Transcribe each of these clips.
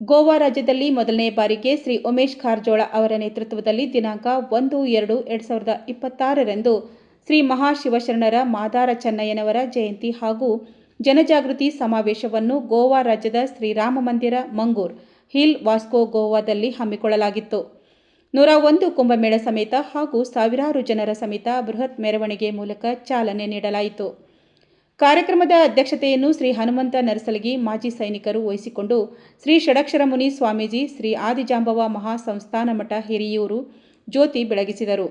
ಗೋವಾ ರಾಜ್ಯದಲ್ಲಿ ಮೊದಲನೇ ಬಾರಿಗೆ ಶ್ರೀ ಉಮೇಶ್ ಖಾರ್ಜೋಳ ಅವರ ನೇತೃತ್ವದಲ್ಲಿ ದಿನಾಂಕ ಒಂದು ಎರಡು ಎರಡು ಸಾವಿರದ ಇಪ್ಪತ್ತಾರರಂದು ಶ್ರೀ ಮಹಾಶಿವಶರಣರ ಮಾದಾರ ಚೆನ್ನಯ್ಯನವರ ಜಯಂತಿ ಹಾಗೂ ಜನಜಾಗೃತಿ ಸಮಾವೇಶವನ್ನು ಗೋವಾ ರಾಜ್ಯದ ಶ್ರೀರಾಮ ಮಂದಿರ ಮಂಗೂರ್ ಹಿಲ್ ವಾಸ್ಕೋ ಗೋವಾದಲ್ಲಿ ಹಮ್ಮಿಕೊಳ್ಳಲಾಗಿತ್ತು. ನೂರ ಒಂದು ಕುಂಭಮೇಳ ಸಮೇತ ಹಾಗೂ ಸಾವಿರಾರು ಜನರ ಸಮೇತ ಬೃಹತ್ ಮೆರವಣಿಗೆ ಮೂಲಕ ಚಾಲನೆ ನೀಡಲಾಯಿತು. ಕಾರ್ಯಕ್ರಮದ ಅಧ್ಯಕ್ಷತೆಯನ್ನು ಶ್ರೀ ಹನುಮಂತ ನರಸಲಗಿ ಮಾಜಿ ಸೈನಿಕರು ವಹಿಸಿಕೊಂಡು ಶ್ರೀ ಷಡಕ್ಷರ ಮುನಿ ಸ್ವಾಮೀಜಿ, ಶ್ರೀ ಆದಿಜಾಂಬವ ಮಹಾಸಂಸ್ಥಾನ ಮಠ ಹಿರಿಯೂರು ಜ್ಯೋತಿ ಬೆಳಗಿಸಿದರು.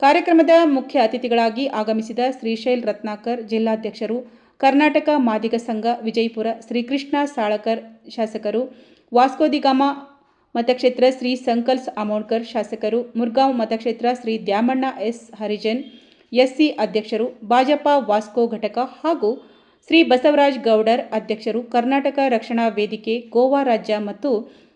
ಕಾರ್ಯಕ್ರಮದ ಮುಖ್ಯ ಅತಿಥಿಗಳಾಗಿ ಆಗಮಿಸಿದ ಶ್ರೀಶೈಲ್ ರತ್ನಾಕರ್, ಜಿಲ್ಲಾಧ್ಯಕ್ಷರು, ಕರ್ನಾಟಕ ಮಾದಿಗ ಸಂಘ, ವಿಜಯಪುರ ಶ್ರೀಕೃಷ್ಣ ಸಾಳಕರ್, ಶಾಸಕರು ವಾಸ್ಕೋದಿಗಾಮ ಮತಕ್ಷೇತ್ರ ಶ್ರೀ ಸಂಕಲ್ಸ್ ಅಮೋಣ್ಕರ್ ಶಾಸಕರು, ಮುರ್ಗಾಂವ್ ಮತಕ್ಷೇತ್ರ ಶ್ರೀ ದ್ಯಾಮಣ್ಣ ಎಸ್. ಹರಿಜನ್, ಎಸ್ಸಿ ಅಧ್ಯಕ್ಷರು, ಭಾಜಪ ವಾಸ್ಕೋ ಘಟಕ ಹಾಗೂ ಶ್ರೀ ಬಸವರಾಜ್ ಗೌಡರ್ ಅಧ್ಯಕ್ಷರು, ಕರ್ನಾಟಕ ರಕ್ಷಣಾ ವೇದಿಕೆ, ಗೋವಾ ರಾಜ್ಯ ಮತ್ತು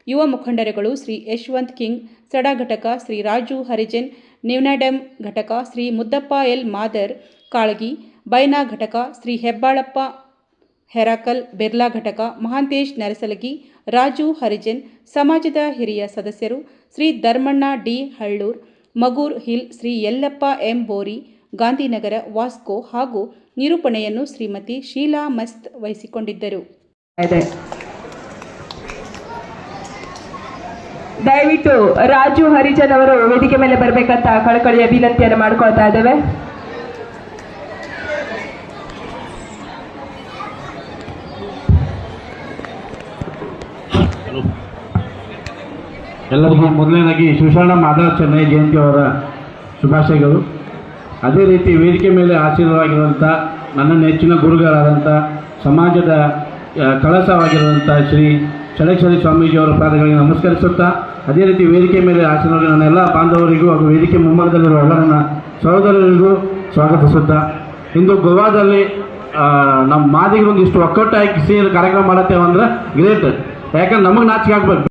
ಯುವ ಮುಖಂಡರುಗಳು ಶ್ರೀ ಯಶವಂತ್ ಕಿಂಗ್, ಸಡಾ ಘಟಕ ಶ್ರೀ ರಾಜು ಹರಿಜನ್ ನಿವ್ನಾಡಮ್ ಘಟಕ ಶ್ರೀ ಮುದ್ದಪ್ಪ ಎಲ್. ಮಾದರ್, ಕಾಳಗಿ, ಬೈನಾ ಘಟಕ ಶ್ರೀ ಹೆಬ್ಬಾಳಪ್ಪ, ಹೆರಾಕಲ್, ಬಿರ್ಲಾ ಘಟಕ, ಮಹಾಂತೇಶ್ ನರಸಲಗಿ ರಾಜು ಹರಿಜನ್, ಸಮಾಜದ ಹಿರಿಯ ಸದಸ್ಯರು Shri Dharmanna D Hallur, Magur hill Shri Yallappa M Bori, Gandhinagar Vasco ಹಾಗೂ ನಿರೂಪಣೆಯನ್ನು ಶ್ರೀಮತಿ ಶೀಲಾ ಮಸ್ತ್ ವಹಿಸಿಕೊಂಡಿದ್ದರು. ದಯವಿಟ್ಟು ರಾಜು ಹರಿಜನ್ ಅವರು ವೇದಿಕೆ ಮೇಲೆ ಬರಬೇಕಂತ ಕಳಕಳಿಯ ವಿನಂತಿಯನ್ನು ಮಾಡ್ಕೊಳ್ತಾ ಇದ್ದೇವೆ. ಎಲ್ಲರಿಗೂ ಮೊದಲನೇದಾಗಿ ಶಿವಶರಣ ಮಾಧವ ಚೆನ್ನೈ ಜಯಂತಿ ಅವರ ಶುಭಾಶಯಗಳು. ಅದೇ ರೀತಿ ವೇದಿಕೆ ಮೇಲೆ ಆಶೀರ್ವಾಗಿರುವಂಥ ನನ್ನ ನೆಚ್ಚಿನ ಗುರುಗಳಾದಂಥ ಸಮಾಜದ ಕಳಸವಾಗಿರುವಂಥ ಶ್ರೀ ಸ್ವಾಮೀಜಿ ಸ್ವಾಮೀಜಿಯವರ ಪಾದಗಳಿಗೆ ನಮಸ್ಕರಿಸುತ್ತಾ, ಅದೇ ರೀತಿ ವೇದಿಕೆ ಮೇಲೆ ಆಶೀರ್ವಾಗ ನನ್ನ ಎಲ್ಲ ಬಾಂಧವರಿಗೂ ಹಾಗೂ ವೇದಿಕೆ ಮುಂಭಾಗದಲ್ಲಿರುವ ಎಲ್ಲ ಸಹೋದರರಿಗೂ ಸ್ವಾಗತಿಸುತ್ತಾ, ಇಂದು ಗೋವಾದಲ್ಲಿ ನಮ್ಮ ಮಾದಿಗೆ ಒಂದಿಷ್ಟು ಒಕ್ಕಟ್ಟಾಗಿ ಸೇರಿ ಕಾರ್ಯಕ್ರಮ ಮಾಡತ್ತೇವೆ ಅಂದರೆ ಗ್ರೇಟ್. ಯಾಕಂದ್ರೆ ನಮಗೆ ನಾಚಿಕೆ ಆಗ್ಬೇಕು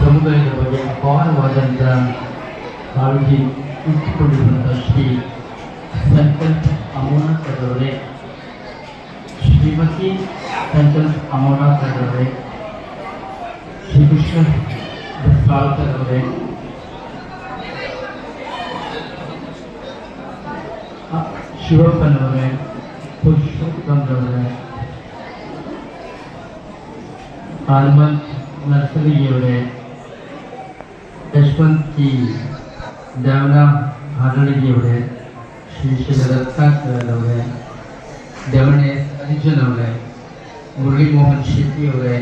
ಸಮುದಾಯದ ಬಗ್ಗೆ ಅಪಾರವಾದಂಥ ಕಾಳಜಿ ಇಟ್ಟುಕೊಂಡಿರುವಂಥ ಶ್ರೀ ಸಂಕಲ್ಪ ಅಮೋನಾಥರವರೇ ಶ್ರೀಮತಿ ಸಂಕಲ್ಪ ಅಮೋನಾಥರವರೇ ಶ್ರೀಕೃಷ್ಣ ದಸ್ತಾಳ್ಕರವರೇ ಶಿವಪ್ಪನವರೇ ಪುರುಷೋತ್ತಮರವರೇ ಹನುಮಂತ್ ನರ್ಸರಿಯವರೇ ಯಶವಂತ್ ಕಿ ದ್ಯಾವನ ಹಾಡಳಿಯವರೇ ಶ್ರೀಶೈಲ ರತ್ನಾಕರವರೇ ದಮಣೆ ಅರ್ಜುನ್ ಅವರೇ ಮುರಳಿ ಮೋಹನ್ ಶೆಟ್ಟಿ ಅವರೇ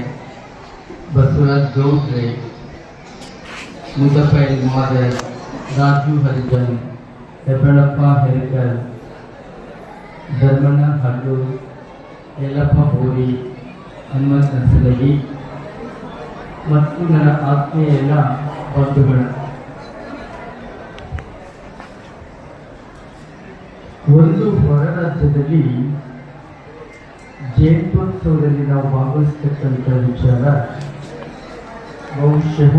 ಬಸವರಾಜ್ ಗೌಡ್ರೆ ಮುದ್ದಪ್ಪ ಮಾದರ್ ರಾಜು ಹರಿಜನ್ ಹೆಬ್ಬಳಪ್ಪ ಹೆರಿಕರ್ ಧರ್ಮಣ್ಣ ಹಡ್ಡು ಯಲ್ಲಪ್ಪ ಬೋರಿ ಹನುಮಂತ ನಸಲಗಿ ಮತ್ತು ನನ್ನ ಆತ್ಮೀಯ ಎಲ್ಲ ಬಂಧುಗಳ ಒಂದು ಹೊರ ರಾಜ್ಯದಲ್ಲಿ ಜಯಂತ್ಯೋತ್ಸವದಲ್ಲಿ ನಾವು ಭಾಗವಹಿಸ್ತಕ್ಕಂಥ ವಿಚಾರ, ಬಹುಶಃ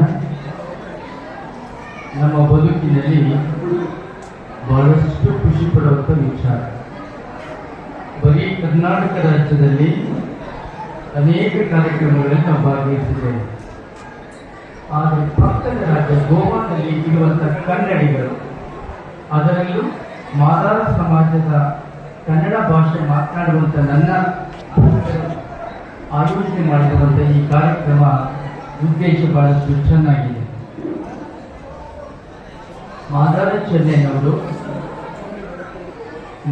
ನಮ್ಮ ಬದುಕಿನಲ್ಲಿ ಬಹಳಷ್ಟು ಖುಷಿ ಪಡುವಂಥ ವಿಚಾರ. ಬರೀ ಕರ್ನಾಟಕ ರಾಜ್ಯದಲ್ಲಿ ಅನೇಕ ಕಾರ್ಯಕ್ರಮಗಳಲ್ಲಿ ನಾವು ಭಾಗವಹಿಸಿದ್ದೇವೆ. ಆದರೆ ಪಕ್ಕದ ರಾಜ್ಯ ಗೋವಾದಲ್ಲಿ ಇರುವಂಥ ಕನ್ನಡಿಗರು, ಅದರಲ್ಲೂ ಮಾದಾರ ಸಮಾಜದ ಕನ್ನಡ ಭಾಷೆ ಮಾತನಾಡುವಂಥ ನನ್ನ ಆಯೋಜನೆ ಮಾಡಿರುವಂಥ ಈ ಕಾರ್ಯಕ್ರಮ ಉದ್ದೇಶ ಬಹಳಷ್ಟು ಚೆನ್ನಾಗಿದೆ. ಮಾದಾರ ಚೆನ್ನೈನವರು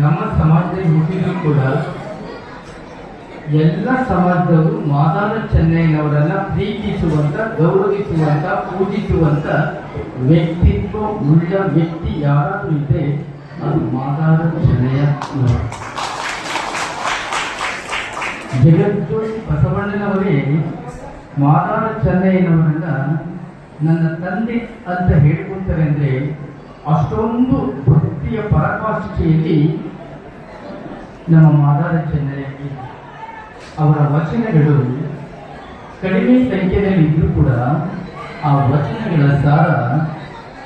ನಮ್ಮ ಸಮಾಜದಲ್ಲಿ ಹುಟ್ಟಿದ್ರು ಕೂಡ ಎಲ್ಲ ಸಮಾಜದವರು ಮಾದಾರ ಚೆನ್ನೈನವರನ್ನ ಪ್ರೀತಿಸುವಂತ, ಗೌರವಿಸುವಂತ, ಪೂಜಿಸುವಂತ ವ್ಯಕ್ತಿತ್ವ, ಉಳ್ಳ ವ್ಯಕ್ತಿ ಯಾರಾದ್ರೂ ಇದ್ರೆ ಅದು ಮಾದಾರ ಚೆನ್ನಯ್ಯನವರು ಜಗಜ್ಯೋತಿ ಬಸವಣ್ಣನವರೇ ಮಾದಾರ ಚೆನ್ನಯ್ಯನವರನ್ನ ನನ್ನ ತಂದೆ ಅಂತ ಹೇಳ್ಕೊತಾರೆ ಅಂದ್ರೆ ಅಷ್ಟೊಂದು ಭಕ್ತಿಯ ಪರಾಕಾಷ್ಠೆಯಲ್ಲಿ ನಮ್ಮ ಮಾದಾರ ಚೆನ್ನಯ್ಯ ಇದೆ. ಅವರ ವಚನಗಳು ಕಡಿಮೆ ಸಂಖ್ಯೆಯಲ್ಲಿ ಇದ್ರೂ ಕೂಡ ಆ ವಚನಗಳ ಸಾರ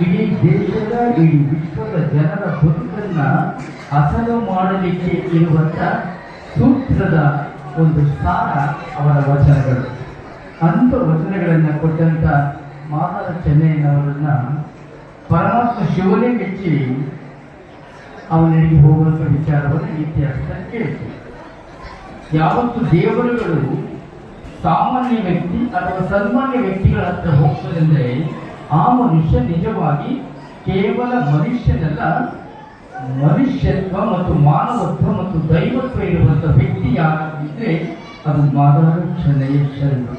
ಇಡೀ ದೇಶದ, ಇಡೀ ವಿಶ್ವದ ಜನರ ಬದುಕನ್ನ ಅಸಲು ಮಾಡಲಿಕ್ಕೆ ಇರುವಂತ ಸೂತ್ರದ ಒಂದು ಸಾರ ಅವರ ವಚನಗಳು. ಅಂಥ ವಚನಗಳನ್ನು ಕೊಟ್ಟಂತ ಮಾತಾದ ಚೆನ್ನೈನವರನ್ನ ಪರಮಾತ್ಮ ಶಿವನೇ ಮೆಚ್ಚಿ ಅವನಿಗೆ ಹೋಗುವಂಥ ವಿಚಾರವನ್ನು ಇತಿಹಾಸ ಕೇಳ್ತೀವಿ. ಯಾವತ್ತು ದೇವರುಗಳು ಸಾಮಾನ್ಯ ವ್ಯಕ್ತಿ ಅಥವಾ ಸನ್ಮಾನ್ಯ ವ್ಯಕ್ತಿಗಳ ಹತ್ರ ಹೋಗ್ತದೆಂದರೆ ಆ ಮನುಷ್ಯ ನಿಜವಾಗಿ ಕೇವಲ ಮನುಷ್ಯನಲ್ಲ, ಮನುಷ್ಯತ್ವ ಮತ್ತು ಮಾನವತ್ವ ಮತ್ತು ದೈವತ್ವ ಇರುವಂತ ವ್ಯಕ್ತಿ ಯಾರಾಗಿದ್ರೆ ಅದು ಮಾದಾರು ಚೆನ್ನಯ ಶರಣರು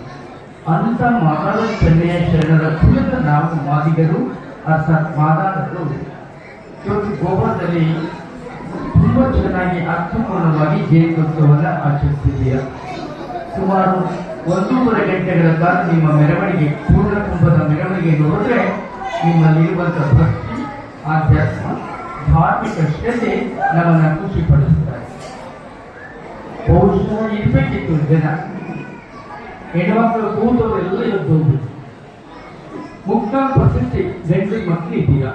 ಅಂತ ಮಾದಾರು ಚೆನ್ನಯ ಶರಣರ ಕುರಿತ ನಾವು ಮಾದಿಗರು, ಅರ್ಥಾತ್ ಮಾದಾರರು. ಇವತ್ತು ಗೋವಾದಲ್ಲಿ ತುಂಬಾ ಚೆನ್ನಾಗಿ ಅರ್ಥಪೂರ್ಣವಾಗಿ ಜಯಂತ್ಯೋತ್ಸವವನ್ನು ಆಚರಿಸಿದ್ದೀರ ಸುಮಾರು ಒಂದೂವರೆ ಗಂಟೆಗಳ ಕಾಲ ನಿಮ್ಮ ಮೆರವಣಿಗೆ ಪೂರ್ಣ ಕುಂಭದ ಮೆರವಣಿಗೆ ನೋಡಿದ್ರೆ ನಿಮ್ಮಲ್ಲಿರುವಂತಹ ಭಕ್ತಿ, ಆಧ್ಯಾತ್ಮ, ಧಾರ್ಮಿಕ ಶ್ರದ್ಧೆ ನಮ್ಮನ್ನ ಖುಷಿ ಪಡಿಸುತ್ತಾರೆ ಬಹುಶಃ ಇರ್ಬೇಕಿತ್ತು ಜನ. ಹೆಣ್ಮಕ್ಳು ಕೂತವರೆಲ್ಲ ಇವತ್ತು ಮುಕ್ತ ಪರ್ಸೆಂಟ್ ಗಂಟೆ ಮಕ್ಕಳು ಇದ್ದೀರಾ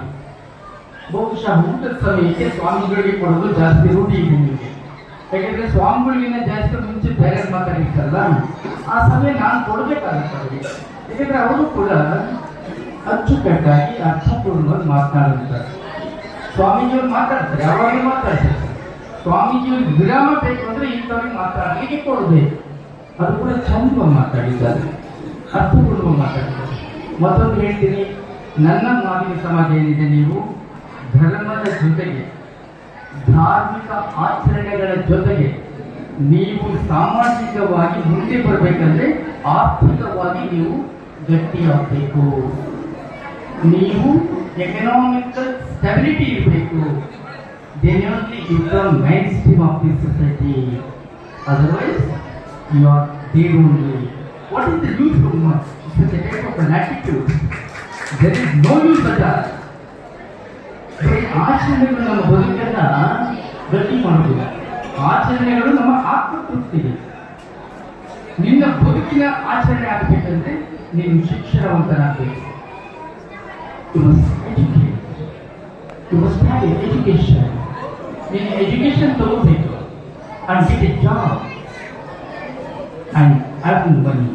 ಬಹುಶಃ ಊಟದ ಸಮಯಕ್ಕೆ ಸ್ವಾಮಿಗಳಿಗೆ ಕೊಡೋದು ಜಾಸ್ತಿ ರೂಢಿ ನಿಮಗೆ. ಯಾಕಂದ್ರೆ ಸ್ವಾಮಿಗಳಿಗಿಂತ ಜಾಸ್ತಿ ಮುಂಚೆ ಬೇರೆ ಮಾತಾಡಿರ್ತಾರಲ್ಲ ಆ ಸಮಯ ನಾನು ಕೊಡಬೇಕಾಗುತ್ತೆ ಅವರಿಗೆ. ಯಾಕೆಂದ್ರೆ ಅವರು ಕೂಡ ಅಚ್ಚುಕಟ್ಟಾಗಿ ಅರ್ಥಪೂರ್ಣವಾಗಿ ಮಾತನಾಡುತ್ತಾರೆ. ಸ್ವಾಮೀಜಿಯವರು ಮಾತಾಡ್ತಾರೆ, ಯಾವಾಗಲೂ ಮಾತಾಡ್ತಾರೆ. ಸ್ವಾಮೀಜಿಯವ್ರಿಗೆ ವಿರಾಮ ಬೇಕು ಅಂದ್ರೆ ಇಂಥವ್ರಿಗೆ ಮಾತಾಡಲಿಕ್ಕೆ ಕೊಡಬೇಕು. ಅದು ಕೂಡ ಚಂದ ಮಾತಾಡಿದ್ದಾರೆ. ಅರ್ಥಪೂರ್ಣವಾಗಿ ಮಾತಾಡಿದ್ದಾರೆ. ಮತ್ತೊಂದು ಹೇಳ್ತೀನಿ, ನನ್ನ ಮಾದಿನ ಸಮಾಜ ಏನಿದೆ ನೀವು? ಧರ್ಮದ ಜೊತೆಗೆ, ಧಾರ್ಮಿಕ ಆಚರಣೆಗಳ ಜೊತೆಗೆ ನೀವು ಸಾಮಾಜಿಕವಾಗಿ ಮುಂದೆ ಬರಬೇಕಂದ್ರೆ ಆರ್ಥಿಕವಾಗಿ ನೀವು ಗಟ್ಟಿಯಾಗಬೇಕು. ನೀವು ಎಕನಾಮಿಕಲ್ ಸ್ಟೆಬಿಲಿಟಿ ಇರಬೇಕು. Then only you come mainstream of the society otherwise you are dead only what is the use of much? It's type of an attitude there is no use at. ಬರೀ ಆಚರಣೆಗಳು ನಮ್ಮ ಬದುಕನ್ನ ಗಟ್ಟಿ ಮಾಡುವುದಿಲ್ಲ ಆಚರಣೆಗಳು ನಮ್ಮ ಆತ್ಮತೃಪ್ತಿಗೆ. ನಿನ್ನ ಬದುಕಿನ ಆಚರಣೆ ಆಗಬೇಕಂದ್ರೆ ನೀನು ಶಿಕ್ಷಣವಂತನಾಗಬೇಕು. ಎಜುಕೇಶನ್ ನೀನು ಎಜುಕೇಶನ್ ತಗೋಬೇಕು. And get a job and money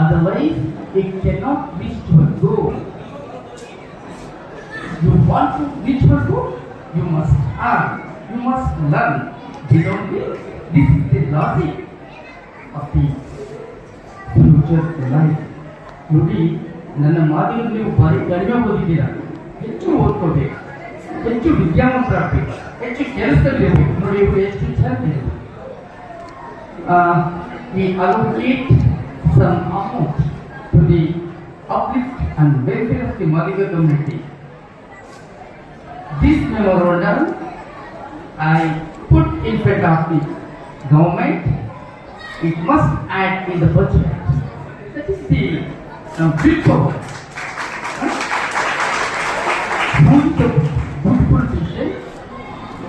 otherwise it can not reach to goal you want to reach your goal, you must earn, you must learn. Without this, this is the logic of the future life. ನೋಡಿ ನನ್ನ ಮಾತಿನಲ್ಲಿ ನೀವು ಭಾರಿ ಕಡಿಮೆ ಓದಿದ್ದೀರಾ ಹೆಚ್ಚು ಓದ್ಕೋಬೇಕು ಹೆಚ್ಚು ವಿದ್ಯಾವಂತರಾಗಬೇಕು ಹೆಚ್ಚು ಕೆಲಸದಲ್ಲಿರಬೇಕು ನೋಡಿ ಇವರು ಎಷ್ಟು ಚೆನ್ನಾಗಿದೆ we allocate some amount to the uplift and welfare of the Maliga community. This memorandum I put in front of the government. It must add in the budget. That is the uh, big power. Who is the good politician?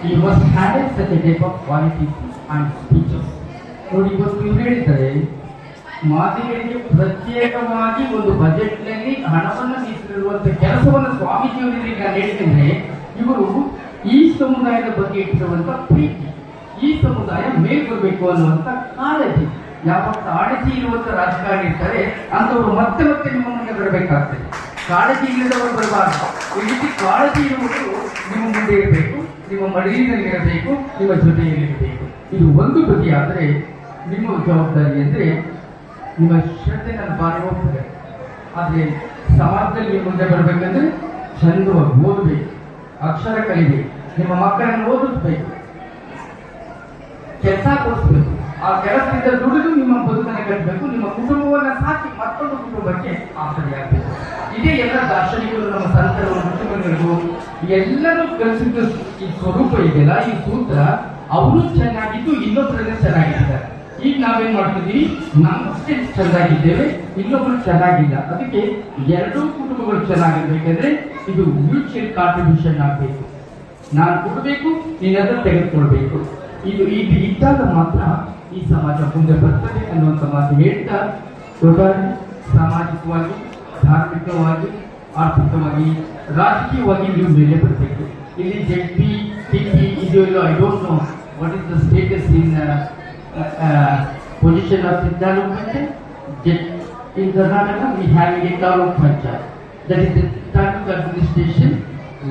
He must handle such a type of qualities and speeches. ನೋಡಿ ಇವತ್ತು ಇವ್ರು ಹೇಳಿದ್ದಾರೆ ಮಾತಿಗಳಿಗೆ ಪ್ರತ್ಯೇಕವಾಗಿ ಒಂದು ಬಜೆಟ್ನಲ್ಲಿ ಹಣವನ್ನು ಮೀಸಲಿಡುವಂತ ಕೆಲಸವನ್ನು ಸ್ವಾಮೀಜಿಯವರಿಗೆ ನಾನು ಹೇಳಿದ್ರೆ ಇವರು ಈ ಸಮುದಾಯದ ಬಗ್ಗೆ ಇಟ್ಟಿರುವಂತ ಪ್ರೀತಿ, ಈ ಸಮುದಾಯ ಮೇಲ್ ಬರಬೇಕು ಅನ್ನುವಂತ ಕಾಳಜಿ. ಯಾವ ಕಾಳಜಿ ಇರುವಂತ ರಾಜಕಾರಣಿ ಇರ್ತಾರೆ ಅಂತವರು ಮತ್ತೆ ಮತ್ತೆ ನಿಮ್ಮ ಮುಂದೆ ಬರಬೇಕಾಗ್ತದೆ. ಕಾಳಜಿ ಇಲ್ಲದವರು ಬರಬಾರ್ದು. ಈ ರೀತಿ ಕಾಳಜಿ ಇರುವುದು ನಿಮ್ಮ ಮುಂದೆ ಇರಬೇಕು, ನಿಮ್ಮ ಮಡಿಲಿನಲ್ಲಿ ಇರಬೇಕು, ನಿಮ್ಮ ಜೊತೆಯಲ್ಲಿ ಇರಬೇಕು. ಇದು ಒಂದು ಬದಿ ಆದರೆ ನಿಮ್ಮ ಜವಾಬ್ದಾರಿ ಅಂದ್ರೆ ನಿಮ್ಮ ಶ್ರದ್ಧೆ ನನ್ನ ಬಾರಿ ಹೋಗ್ತದೆ. ಆದರೆ ಸಮಾಜದಲ್ಲಿ ಮುಂದೆ ಬರಬೇಕಂದ್ರೆ ಚಂದವಾಗಿ ಓದಬೇಕು. ಅಕ್ಷರ ಕಲಿಬೇಕು. ನಿಮ್ಮ ಮಕ್ಕಳನ್ನು ಓದಿಸ್ಬೇಕು. ಕೆಲಸ ಕೊಡಿಸ್ಬೇಕು. ಆ ಕೆಲಸದಿಂದ ದುಡಿದು ನಿಮ್ಮ ಬದುಕನ್ನು ಕಟ್ಟಬೇಕು ನಿಮ್ಮ ಕುಟುಂಬವನ್ನು ಸಾಕಿ ಮತ್ತೊಂದು ಕುಟುಂಬಕ್ಕೆ ಆಸರೆಯಾಗಬೇಕು ಇದೇ ಎಲ್ಲ ದಾರ್ಶನಿಕರು ನಮ್ಮ ಸಂತರು ಋಷಿಮುನಿಗಳು ಎಲ್ಲರೂ ಕಲಿಸಿದ ಈ ಸ್ವರೂಪ ಇದೆಯಲ್ಲ? ಈ ಸೂತ್ರ. ಅವರು ಚೆನ್ನಾಗಿದ್ದು ಇನ್ನೊಬ್ಬರನ್ನ ಚೆನ್ನಾಗಿದ್ದಾರೆ. ಈಗ ನಾವೇನ್ ಮಾಡ್ತಿದ್ದೀವಿ ನಮ್ಮಷ್ಟೇ ಚೆನ್ನಾಗಿದ್ದೇವೆ, ಇನ್ನೊಬ್ರು ಚೆನ್ನಾಗಿಲ್ಲ. ಅದಕ್ಕೆ ಎರಡೂ ಕುಟುಂಬಗಳು ಚೆನ್ನಾಗಿರ್ಬೇಕಂದ್ರೆ ಇದು ಮ್ಯೂಚುವಲ್ ಕಾಂಟ್ರಿಬ್ಯೂಷನ್ ಆಗಬೇಕು. ನಾನು ಕೊಡಬೇಕು ನೀನದ ತೆಗೆದುಕೊಳ್ಬೇಕು. ಇದು ಇದು ಇದ್ದಾಗ ಮಾತ್ರ ಈ ಸಮಾಜ ಮುಂದೆ ಬರ್ತದೆ ಅನ್ನುವಂಥ ಮಾತು ಹೇಳ್ತಾ ಒಟ್ಟಾರೆ ಸಾಮಾಜಿಕವಾಗಿ, ಧಾರ್ಮಿಕವಾಗಿ, ಆರ್ಥಿಕವಾಗಿ, ರಾಜಕೀಯವಾಗಿ ನೀವು ಮೇಲೆ ಬರಬೇಕು. ಇಲ್ಲಿ ಜೆಡ್ ಪಿ ಟಿ ಪಿ ಇದು I don't know what is the status in uh, position of Siddhanukanta, in Karnataka we have a Taru Panchayat. That is the Tanuk administration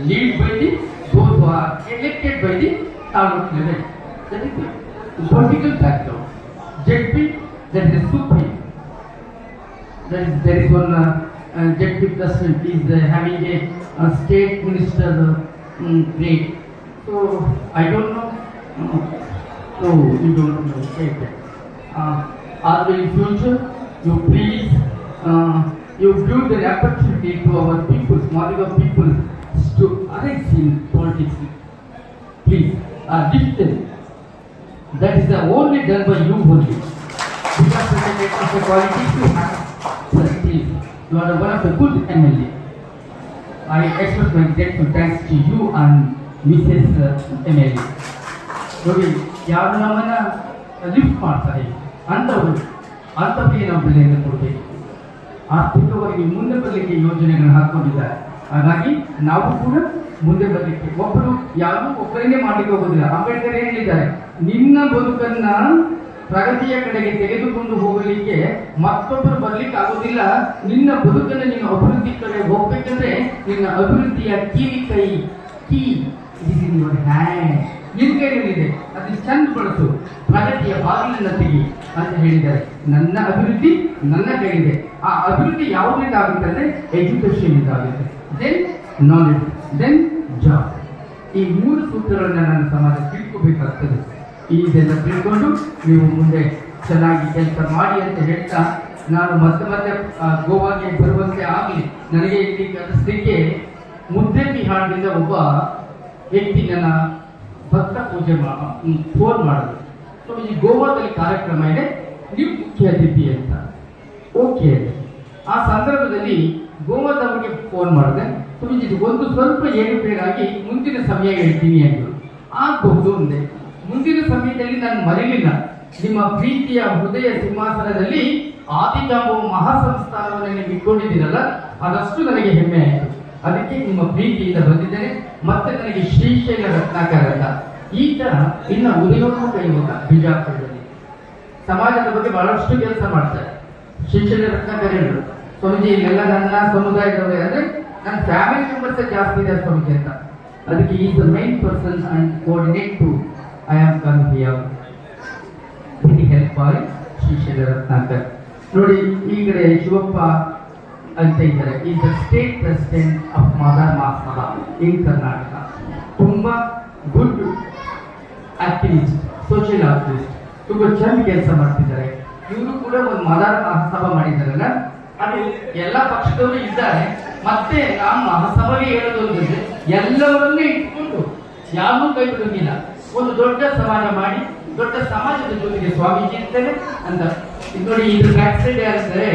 led by the those who are elected by the Tanuk level. That is the political background. ZP, that is the Supreme. That is, there is one uh, uh, ZP president is uh, having a uh, state minister uh, um, grade. So I don't know. Uh, no, you don't know. State. Uh, in future, you please uh, you give an opportunity to our people, Maliga people, to arise in politics. Please, uh, listen. That is the only done by you only. Because of the, of the you have, sir, please, you are one of the good MLA. I express my grateful thanks to you and Mrs. uh, MLA. ನೋಡಿ ಯಾರು ನಮ್ಮನ್ನ lift ಮಾಡ್ತಾರೆ? ಅಂಥವ್ರು. ಅಂಥವ್ರಿಗೆ ನಾವು ಬೆಲೆಯನ್ನು ಕೊಡಬೇಕು. ಆರ್ಥಿಕವಾಗಿ ಮುಂದೆ ಬರಲಿಕ್ಕೆ ಯೋಜನೆಗಳನ್ನು ಹಾಕೊಂಡಿದ್ದಾರೆ. ಹಾಗಾಗಿ ನಾವು ಕೂಡ ಮುಂದೆ ಬರಲಿಕ್ಕೆ ಒಬ್ಬರು ಯಾರು ಒಬ್ಬರಿಗೆ ಮಾಡಲಿಕ್ಕೆ ಹೋಗೋದಿಲ್ಲ. ಅಂಬೇಡ್ಕರ್ ಹೇಳಿದ್ದಾರೆ, ನಿನ್ನ ಬದುಕನ್ನ ಪ್ರಗತಿಯ ಕಡೆಗೆ ತೆಗೆದುಕೊಂಡು ಹೋಗಲಿಕ್ಕೆ ಮತ್ತೊಬ್ಬರು ಬರ್ಲಿಕ್ಕೆ ಆಗೋದಿಲ್ಲ. ನಿನ್ನ ಬದುಕನ್ನು ನಿನ್ನ ಅಭಿವೃದ್ಧಿ ಕಡೆ ಹೋಗ್ಬೇಕಂದ್ರೆ ನಿನ್ನ ಅಭಿವೃದ್ಧಿಯ ಕಿವಿ ಕೈ, key. Is in your hand ನಿನ್ ಅದು ಚಂದ ಬಳಸು ಪ್ರಗತಿಯ ಬಾಗಿಲನ್ನು ತೆಗಿ ಅಂತ ಹೇಳಿದ್ದಾರೆ. ನನ್ನ ಅಭಿವೃದ್ಧಿ ನನ್ನ ಕೈಯಿದೆ ಆ ಅಭಿವೃದ್ಧಿ ಯಾವುದರಿಂದ ಆಗುತ್ತೆ ಅಂದರೆ ಎಜುಕೇಶನ್ ಇಂದ ಆಗುತ್ತೆ ದೆನ್ ನಾಲೆಡ್ಜ್ ದೆನ್ ಜಾಬ್ ಈ ಮೂರು ಸೂತ್ರಗಳನ್ನು ನಾನು ಸಮಾಜ ತಿಳ್ಕೋಬೇಕಾಗ್ತದೆ. ಇದೆಲ್ಲ ತಿಳ್ಕೊಂಡು ನೀವು ಮುಂದೆ ಚೆನ್ನಾಗಿ ಕೆಲಸ ಮಾಡಿ ಅಂತ ಹೇಳ್ತಾ ನಾನು ಮತ್ತೆ ಮತ್ತೆ ಗೋವಾಗೆ ಬರುವಂತೆ ಆಗಲಿ. ನನಗೆ ಇಲ್ಲಿ ಕಲಿಸಲಿಕ್ಕೆ ಮುದ್ದೆ ಬಿಹಾರದಿಂದ ಒಬ್ಬ ವ್ಯಕ್ತಿ ನನ್ನ ಪೂಜೆ ಫೋನ್ ಮಾಡಿದ್ರು. ಸ್ವಾಮೀಜಿ ಗೋವಾದಲ್ಲಿ ಕಾರ್ಯಕ್ರಮ ಇದೆ. ನೀವು ಮುಖ್ಯ ಅತಿಥಿ ಅಂತ ಓಕೆ ಆ ಸಂದರ್ಭದಲ್ಲಿ ಗೋವಾದವರಿಗೆ ಫೋನ್ ಮಾಡಿದೆ. ಸ್ವಾಮೀಜಿ, ಇದು ಒಂದು ಸ್ವಲ್ಪ ಏರುಪೇರಾಗಿ ಮುಂದಿನ ಸಮಯ ಹೇಳ್ತೀನಿ ಅಂದರು. ಆಗಬಹುದು ಅಂದೆ. ಮುಂದಿನ ಸಮಯದಲ್ಲಿ ನಾನು ಮರೆಯಲಿಲ್ಲ ನಿಮ್ಮ ಪ್ರೀತಿಯ ಹೃದಯ ಸಿಂಹಾಸನದಲ್ಲಿ ಆದಿಜಾಂಬವ ಮಹಾಸಂಸ್ಥಾನವನ್ನು ನೀವು ಇಟ್ಕೊಂಡಿದ್ದೀರಲ್ಲ ಅದಷ್ಟು ನನಗೆ ಹೆಮ್ಮೆ ಆಯಿತು. ಅದಕ್ಕೆ ನಿಮ್ಮ ಪ್ರೀತಿಯಿಂದ ಬಂದಿದ್ದೇನೆ. ಮತ್ತೆ ನನಗೆ ಶ್ರೀಶೈಲ ರತ್ನಾಕರ ಅಂತ. ಈತ ಇನ್ನ ಉದ್ಯೋಗ ಯುವಕ ಬಿಜಾಪುರದಲ್ಲಿ. ಸಮಾಜದ ಬಗ್ಗೆ ಬಹಳಷ್ಟು ಕೆಲಸ ಮಾಡ್ತಾರೆ. ಶಿಕ್ಷಣ ರತ್ನಾಕರೇಂದ್ರ ಸ್ವಾಮೀಜಿ, ಇಲ್ಲೆಲ್ಲ ನನ್ನ ಸಮುದಾಯದವರೇ ಅಂದ್ರೆ ನನ್ನ ಫ್ಯಾಮಿಲಿ ಮೆಂಬರ್ಸ್ ಜಾಸ್ತಿ ಇದೆ ಸ್ವಾಮೀಜಿ ಅಂತ. ಅದಕ್ಕೆ is the main person and coordinate to I am come here help by ಶಿಕ್ಷಣ ರತ್ನಾಕರ್ ನೋಡಿ, ಈ ಕಡೆ ಶಿವಪ್ಪ ಅಂತ ಇದ್ದಾರೆ. ಈ the state president of mother mass in Karnataka ತುಂಬಾ ಗುಡ್ ಆಕ್ಟಿವಿಸ್ಟ್ ಸೋಷಿಯಲ್ ಆಕ್ಟಿವಿಸ್ಟ್ ತುಂಬಾ ಚಂದ ಕೆಲಸ ಮಾಡ್ತಿದ್ದಾರೆ. ಇವರು ಕೂಡ ಒಂದು ಮದಾರ ಮಹಾಸಭಾ ಮಾಡಿದಾರಲ್ಲ ಅದು ಎಲ್ಲ ಪಕ್ಷದವರು ಇದ್ದಾರೆ. ಮತ್ತೆ ನಮ್ಮ ಮಹಾಸಭೆಗೆ ಹೇಳೋದು ಅಂದ್ರೆ ಎಲ್ಲವರನ್ನೂ ಇಟ್ಕೊಂಡು ಯಾರೂ ಕೈ ಬಿಡುವುದಿಲ್ಲ ಒಂದು ದೊಡ್ಡ ಸಮಾಜ ಮಾಡಿ, ದೊಡ್ಡ ಸಮಾಜದ ಜೊತೆಗೆ ಸ್ವಾಮೀಜಿ ಇರ್ತಾರೆ. ಅಂತ ಇದು ನೋಡಿ ಇದ್ರ ಬ್ಯಾಕ್ ಸೈಡ್ ಯಾರಿದ್ದಾರೆ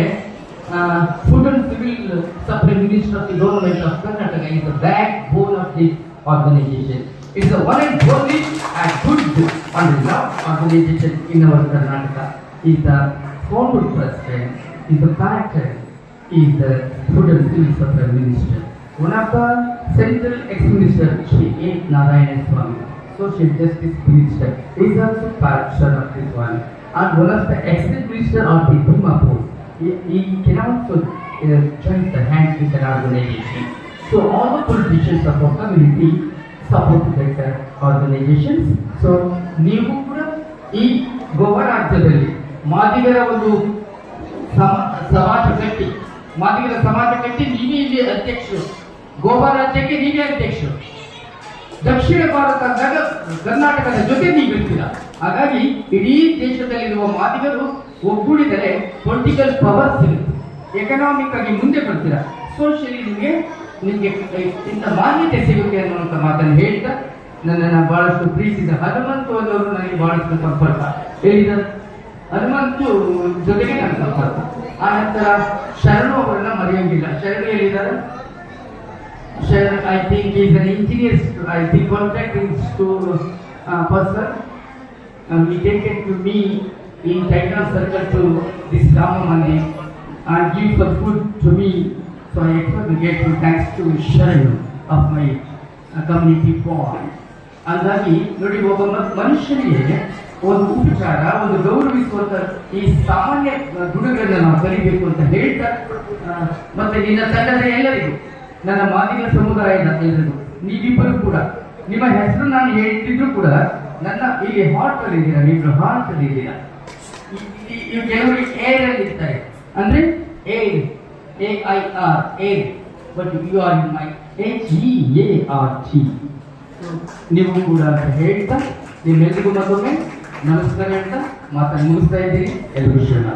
food and civil supply minister of the government of Karnataka is the backbone of the organisation is the one and only and good and loved organization in our Karnataka. Is the former president, is the pattern, is the and civil supply minister. One of the central ex-minister, Shri A. Narayana Swami, social justice minister, is also patron of this one. And one of the ex-minister of the Dimapur, he, he can also uh, join the hands with an organization. So all the politicians of our community that organizations. So, ನೀವು ಕೂಡ ಈ ಗೋವಾ ರಾಜ್ಯದಲ್ಲಿ ಮಾದಿಗರ ಒಂದು ಸಮ- ಸಮಾಜ ಕಟ್ಟಿ, ಮಾದಿಗರ ಸಮಾಜ ಕಟ್ಟಿ ನೀವೇ ಇಲ್ಲಿ ಅಧ್ಯಕ್ಷರು. ಗೋವಾ ರಾಜ್ಯಕ್ಕೆ ನೀವೇ ಅಧ್ಯಕ್ಷರು. ದಕ್ಷಿಣ ಭಾರತ ಕರ್ನಾಟಕದ ಜೊತೆ ನೀವಿರ್ತೀರ ಹಾಗಾಗಿ ಇಡೀ ದೇಶದಲ್ಲಿರುವ ಮಾದಿಗರು ಒಗ್ಗೂಡಿದರೆ ಪೊಲಿಟಿಕಲ್ ಪವರ್ ಸಿಗುತ್ತೆ ಎಕನಾಮಿಕ್ ಆಗಿ ಮುಂದೆ ಬರ್ತೀರಾ. ಸೋಷಿಯಲಿ ನಿಮಗೆ ನಿಮಗೆ ಇಂಥ ಮಾನ್ಯತೆ ಸಿಗುತ್ತೆ ಅನ್ನುವಂಥ ಮಾತನ್ನು ಹೇಳ್ತಾ ನನ್ನನ್ನು ಬಹಳಷ್ಟು ಪ್ರೀತಿಸಿದ ಹನುಮಂತು ಅನ್ನೋರು ನನಗೆ ಬಹಳಷ್ಟು ಸಂಪರ್ಕ. ಹೇಳಿದ ಹನುಮಂತು ಜೊತೆಗೆ ನನ್ನ ಸಂಪರ್ಕ. ಆ ನಂತರ ಶರಣು ಅವರನ್ನ ಮರಿಯೋದಿಲ್ಲ ಶರಣು ಹೇಳಿದ್ದಾರೆ Sharan I think is an engineer I think perfect is to person to me in title circle to this ಗ್ರಾಮ ಮನೆ I give food to me So I get to thanks to Sharan of my uh, community board. ಹಾಗಾಗಿ ನೋಡಿ ಒಬ್ಬ ಮನುಷ್ಯನಿಗೆ ಒಂದು ಉಪಚಾರ ಒಂದು ಗೌರವಿಸುವಂತ ಈ ಸಾಮಾನ್ಯ ಗುಣಗಳನ್ನ ನಾವು ಕಲಿಬೇಕು ಅಂತ ಹೇಳ್ತಾ ಮತ್ತೆ ನಿನ್ನ ತಂಡದ ಎಲ್ಲರಿಗೂ ನನ್ನ ಮಾದಿಗ ಸಮುದಾಯದ ಎಲ್ಲರಿಗೂ ನೀವಿಬ್ಬರು ಕೂಡ ನಿಮ್ಮ ಹೆಸರು ನಾನು ಹೇಳ್ತಿದ್ರು ಕೂಡ ನನ್ನ ಇಲ್ಲಿ ಹಾರ್ಟ್ ಅಲ್ಲಿ ಇದ್ದೀರಾ ನೀವು ಹಾರ್ಟ್ ಅಲ್ಲಿ ಇದ್ದೀರಾ ಕೆಲವರು ಏರ್ ಅಲ್ಲಿ ಇರ್ತಾರೆ. ಅಂದ್ರೆ air A I R air but you are in my H E A R T ನೀವು ಕೂಡ ಅಂತ ಹೇಳ್ತಾ ನಿಮ್ಮೆಲ್ಲರಿಗೂ ಮತ್ತೊಮ್ಮೆ ನಮಸ್ಕಾರ ಹೇಳ್ತಾ ಮಾತನ್ನು ಮುಗಿಸ್ತಾ ಇದ್ದೀನಿ ಎಲ್ರಿಗೂ ಶರಣ